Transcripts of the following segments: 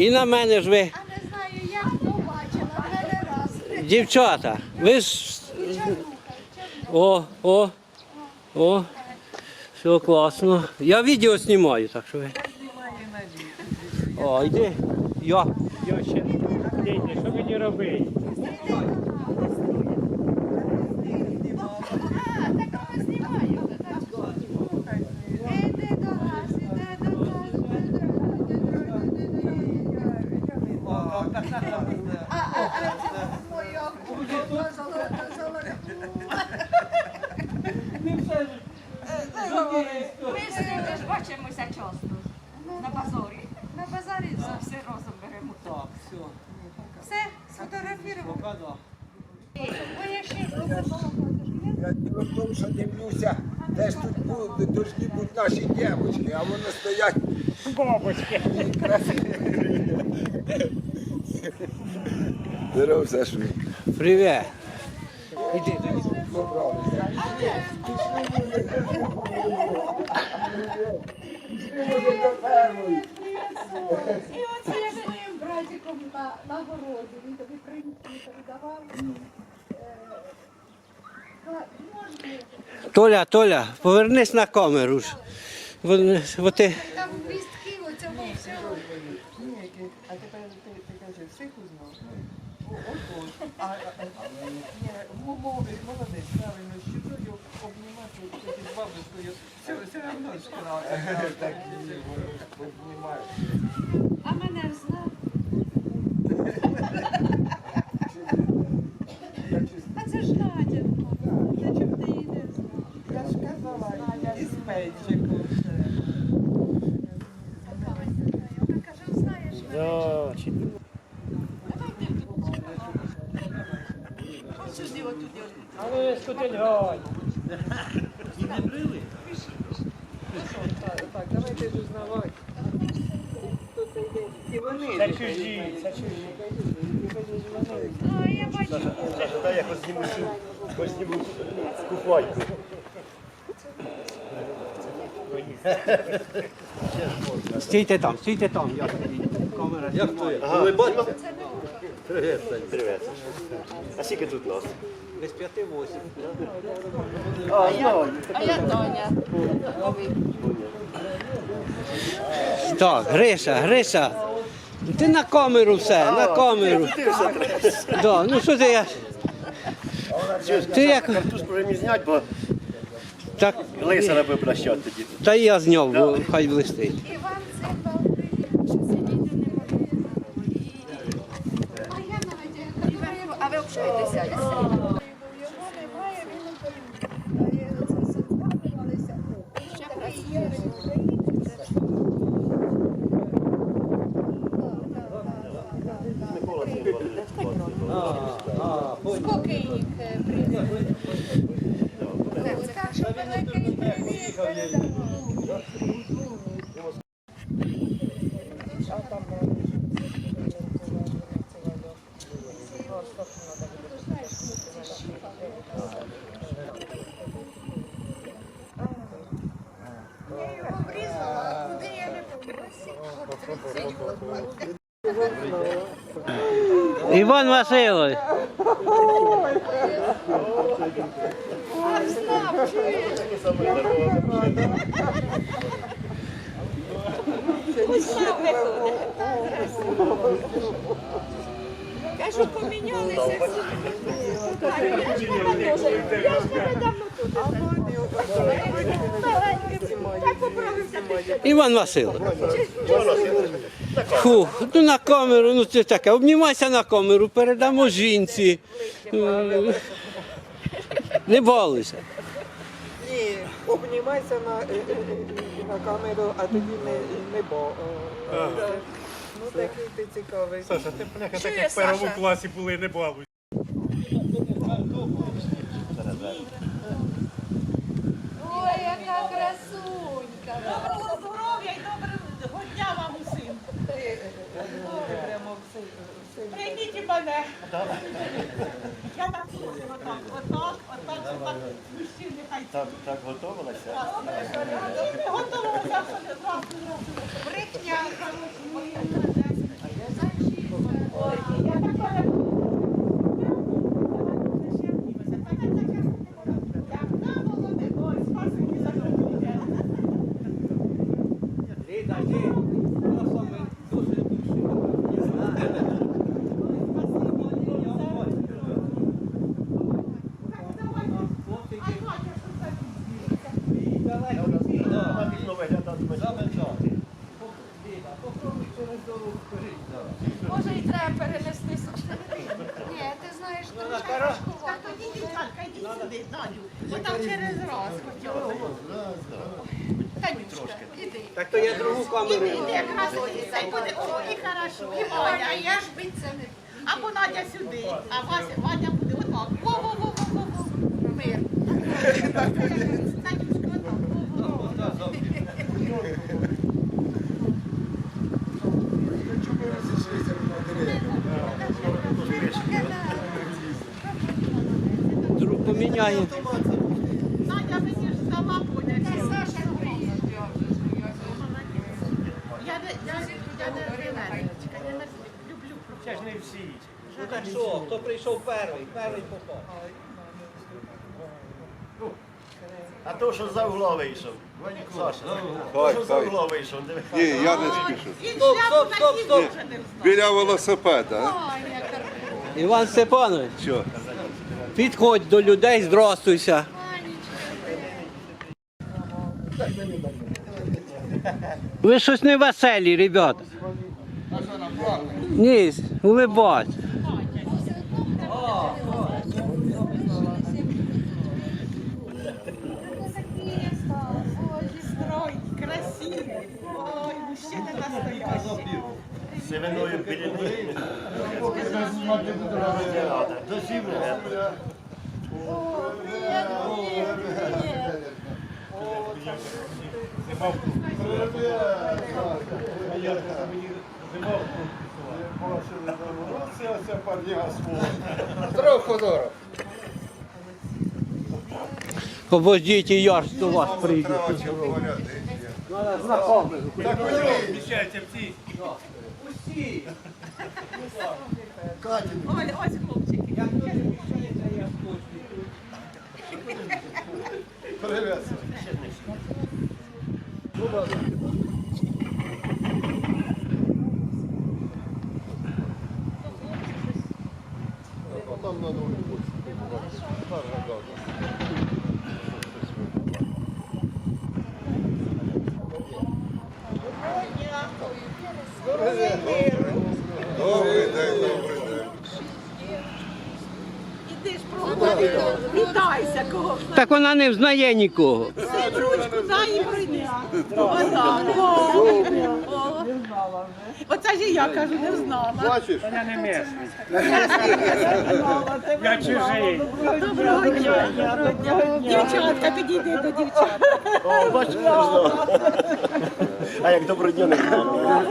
І на мене ж ви, А не знаю, я побачила, мене раз. дівчата. Ви ж. О, о, о. Все класно. Я відео знімаю, так що ви. О, йди. Я. Я ще дійте, що мені робити? А, так ми знімаємо. Іди до нас, іди до нас. А, а, а, це моя кукла, золота, золота. Ми з ним теж часто на базорі. На базарі За все разом беремо. Так, все. все. Бо я діло в тому, що дивлюся, теж тут будуть, повинні бути наші дівчатки, а вони стоять Бабочки. Здорово, Сашу. Привіт. Іди до них. Толя, Толя, повернись на камеру ж. Цьому. Ні, а тепер ти, ти кажи, всіх узнав? От, от. А, молодець, правильно, що тут обнімати з бабушкою, все, все одно краще. А мене знав. А це ж Надя. Та чому ти її не знав? Я ж казала, і з Педжиком. Вона каже, знаєш, Да, чи- Ось сюди, не скотельгай. Так, давайте ж узнавати. І вони Це чужі, це чужі. а я бачу. Дай я позніму позніму куфайку. Стійте там, стійте там. Я камера. Як то? Бачите? Привіт. Привіт. А скільки тут нас? Без п'яти восім. А, знаю. А я Тоня. Так, Гриша, Гриша. Ти на камеру все, на камеру. Ти все. Да, ну що ти я. Ти як. Картуз повинні зняти, бо Так, Лиса не буде прощати тоді. та і я зняв, бо хай блистить. Я А ви общаєтеся? Його немає, він у Києві. А я це созванювалися. Ще приїхали в Україну. Микола Скільки їх е, приїхали? Так що Кажу, помінялися. Іван Васильович. Фу, ну на камеру, ну це таке. Обнімайся на камеру, передамо жінці. Не балуйся. Ні, обнімайся на, е, е, е, на камеру, а тоді не, не бо. Ну такий ти цікавий. Саша, ти бляха так як в першому класі були, не балуй. Ой, яка красунька. Доброго здоров'я і доброго дня вам усім. Ти прямо Прийміть і мене. Я так отак, отак так, так готувалася? Готувалася. Брехня. Може і треба перенести. Ні, ти знаєш, трошки важкувато. Так тоді дівчатка, йдіть сюди, Надю. Бо там через раз хотіла. Танюшка, іди. Так то я другу камеру. Іди, іди, якраз ось це буде. О, і хорошо, і Ваня, я ж бить це не Або Надя сюди, а Вася, Ваня буде отак. Во-во-во-во-во. Мир. Танюшка, отак. Во-во-во. Чому ви розійшлися на дерев'я? Поміняє. Надя, мені ж сама поняття. Саша приїздить. Я не, люблю Це ж не всі. Ну так що, хто прийшов перший? Перший попав. А то, що за угла вийшов. Саша, то, що за угла вийшов. Ні, я не спішу. Стоп, стоп, стоп, стоп. Біля велосипеда. Іван Степанович, Що? Підходь до людей, здрастуйся. Ви щось не веселі, ребята. Ні, улибать. Строй, красивий. Ой, мужчина настоящий. Сивиною біліною. До сівера. Обождіть, і я ж до вас прийду. Обіцяйте всі. Усі. Оля, ось хлопчики. Як тут вчається, я хочу. Добрий Вітайся, кого. Так вона не взнає нікого. Сядь ручку, дай і о. Оце ж і я кажу, не знала. Бачиш? Я не місний. Я чужий. Доброго дня. Дівчатка, підійди до дівчат. О, бачиш. А як доброго дня не знала?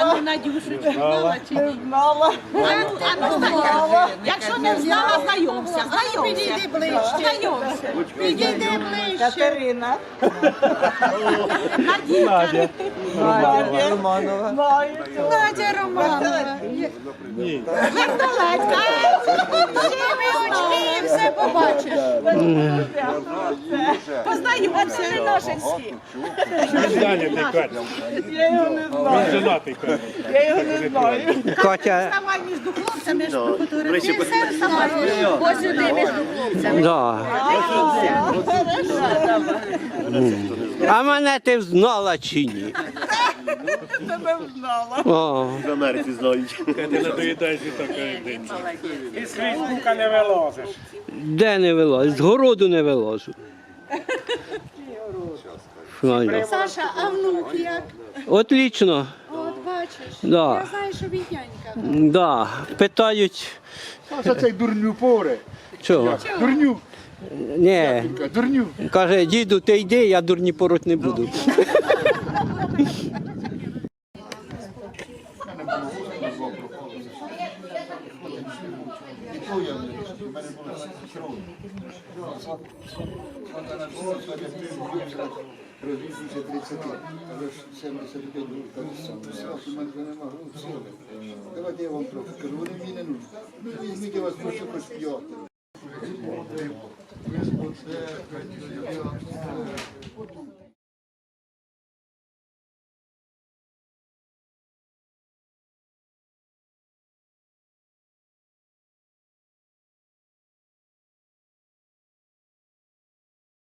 А ну, не знала Не ні? Знала. А не а ну. Якщо не знала, знайомся. Знайомся. Підійди ближче. Підійди ближче. Катерина. Надія. Надя Романова. Надя Романова. Як далечко. Всі очки, все побачиш. Познайомся, Риношинський. Зайнятий Катя. Він женатий Катя. Катя, Вставай між хлопцями, ж До речі, Ось сюди між хлопцями. да. А мене ти взнала чи ні? Тебе взнала. О, в Америці знають. Ти не доїдаєш і така єдиниця. І з Фейсбука не вилазиш. де не вилазь? З городу не вилазу. Саша, а внук як? Отлично. От бачиш. Да. Я знаю, що він нянька. Да. Питають, Це цей дурню поре. чого? Дурню. Ні. Дурню. Каже, діду, ти йди, я дурні пороть не буду. Розвідується 30, але ж 75 років так само. У мене нема грошей. Давайте я вам трохи скажу, вони мені не нужні. Ну, візьміть, я вас прошу хоч п'яти.